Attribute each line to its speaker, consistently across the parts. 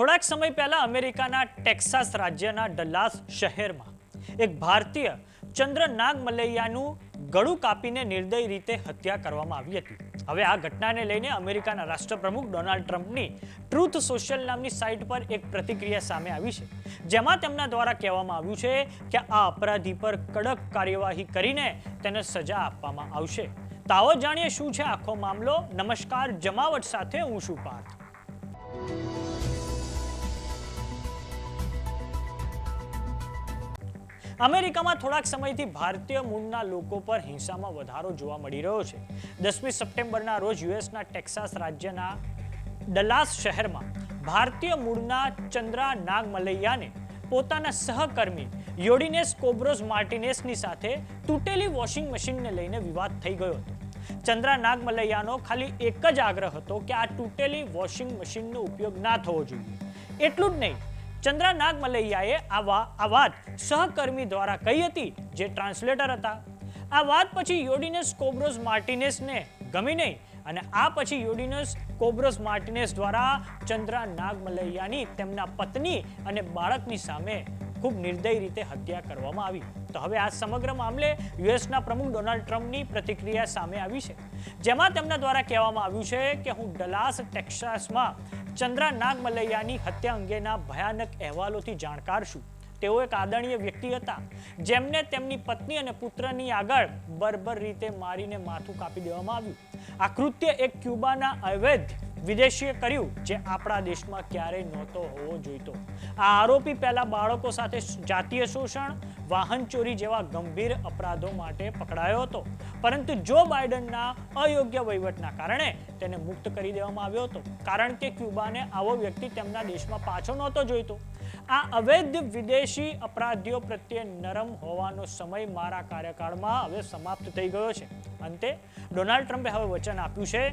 Speaker 1: થોડાક સમય પહેલા અમેરિકાના ટેક્સાસ રાજ્યના ડલ્લાસ શહેરમાં એક ભારતીય ચંદ્ર નાગ મલૈયાનું ગળું કાપીને નિર્દય રીતે હત્યા કરવામાં આવી હતી. હવે આ ઘટનાને લઈને અમેરિકાના રાષ્ટ્રપ્રમુખ ડોનાલ્ડ ટ્રમ્પની ટ્રુથ સોશિયલ નામની સાઇટ પર એક પ્રતિક્રિયા સામે આવી છે, જેમાં તેમના દ્વારા કહેવામાં આવ્યું છે કે આ અપરાધી પર કડક કાર્યવાહી કરીને તેને સજા આપવામાં આવશે. તાવો જાણીએ શું છે આખો મામલો? નમસ્કાર, જમાવટ સાથે હું છું પાર્થ. અમેરિકામાં થોડાક સમયથી ભારતીય મૂળના લોકો પર હિંસામાં વધારો જોવા મળી રહ્યો છે. દસમી સપ્ટેમ્બરના રોજ યુએસના ટેક્સાસ રાજ્યના ડલાસ શહેરમાં ભારતીય મૂળના ચંદ્રા નાગ મલૈયાને પોતાના સહકર્મી યોડિનેસ કોબ્રોસ માર્ટિનેસની સાથે તૂટેલી વોશિંગ મશીનને લઈને વિવાદ થઈ ગયો હતો. ચંદ્રા નાગ મલૈયાનો ખાલી એક જ આગ્રહ હતો કે આ તૂટેલી વોશિંગ મશીનનો ઉપયોગ ના થવો જોઈએ. એટલું જ નહીં ચંદ્રા નાગમલૈયાએ મલૈયાએ આ વા- આ વાત સહકર્મી દ્વારા કહી હતી, જે ટ્રાન્સલેટર હતા. આ વાત પછી યોડિનસ કોબ્રોસ માર્ટિનેસને ગમી નહીં અને આ પછી યોડિનસ કોબ્રોસ માર્ટિનેસ દ્વારા ચંદ્રા નાગમલૈયાની તેમના પત્ની અને બાળકની સામે ખૂબ નિર્દય રીતે હત્યા કરવામાં આવી. તો હવે આ સમગ્ર મામલે યુએસના પ્રમુખ ડોનાલ્ડ ટ્રમ્પની પ્રતિક્રિયા સામે આવી છે. જેમાં તેમના દ્વારા કહેવામાં આવ્યું છે કે હું ડલાસ, ટેક્સાસમાં ચંદ્રા નાગ મલૈયાની હત્યા અંગેના ભયાનક અહેવાલોથી જાણકાર છું. તેઓ એક આદરણીય વ્યક્તિ હતા, જેમને તેમની પત્ની અને પુત્રની આગળ બર્બર રીતે મારીને માથું કાપી દેવામાં આવ્યું. આ કૃત્ય એક ક્યુબાના અવૈધ વિદેશીએ કર્યું જે આપણા દેશમાં ક્યારેય નહોતો હોવો જોઈતો. આ આરોપી પહેલા બાળકો સાથે જાતીય શોષણ, વાહન ચોરી જેવા ગંભીર અપરાધો માટે પકડાયો હતો. પરંતુ જો બાઇડનના અયોગ્ય વહીવટના કારણે તેને મુક્ત કરી દેવામાં આવ્યો હતો, કારણ કે ક્યુબાને આવો વ્યક્તિ તેમના દેશમાં પાછો નહોતો જોઈતો. આ અવૈધ વિદેશી અપરાધીઓ પ્રત્યે નરમ હોવાનો સમય મારા કાર્યકાળમાં હવે સમાપ્ત થઈ ગયો છે. અંતે ડોનાલ્ડ ટ્રમ્પે હવે વચન આપ્યું છે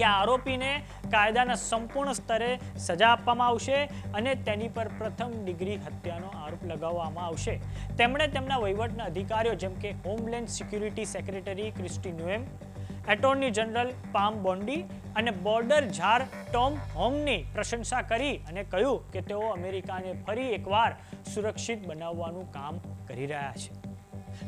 Speaker 1: કે આરોપીને કાયદાના સંપૂર્ણ સ્તરે સજા આપવામાં આવશે અને તેની પર પ્રથમ ડિગ્રી હત્યાનો આરોપ લગાવવામાં આવશે. તેમણે તેમના વહીવટના અધિકારીઓ જેમ કે homeland security secretary Kristi Noem, attorney general Pam Bondi અને બોર્ડર ઝાર ટોમ હોમની પ્રશંસા કરી અને કહ્યું કે તેઓ અમેરિકાને ફરી એકવાર સુરક્ષિત બનાવવાનું કામ કરી રહ્યા છે.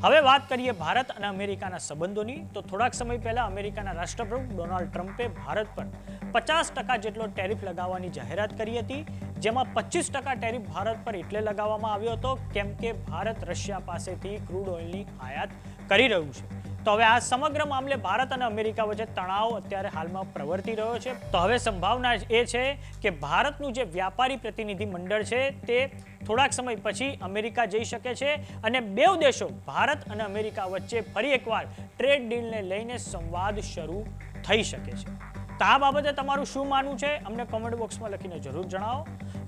Speaker 1: હવે વાત કરીએ ભારત અને અમેરિકાના સંબંધોની, તો થોડાક સમય પહેલા અમેરિકાના રાષ્ટ્રપ્રમુખ ડોનાલ્ડ ટ્રમ્પે ભારત પર પચાસ ટકા જેટલો ટેરિફ લગાવવાની જાહેરાત કરી હતી. જેમાં પચીસ ટકા ટેરિફ ભારત પર એટલે લગાવવામાં આવ્યો હતો, કેમ કે ભારત રશિયા પાસેથી ક્રૂડ ઓઇલની આયાત કરી રહ્યું છે. તો હવે આ સમગ્ર મામલે ભારત અને અમેરિકા વચ્ચે તણાવ અત્યારે હાલમાં પ્રવર્તી રહ્યો છે. તો હવે સંભાવના એ છે કે ભારતનું જે વ્યાપારી પ્રતિનિધિ મંડળ છે તે થોડાક સમય પછી અમેરિકા જઈ શકે છે અને બેવ દેશો, ભારત અને અમેરિકા વચ્ચે ફરી એકવાર ટ્રેડ ડીલને લઈને સંવાદ શરૂ થઈ શકે છે. તો આ બાબતે તમારું શું માનવું છે? અમને કોમેન્ટ બોક્સમાં લખીને જરૂર જણાવો.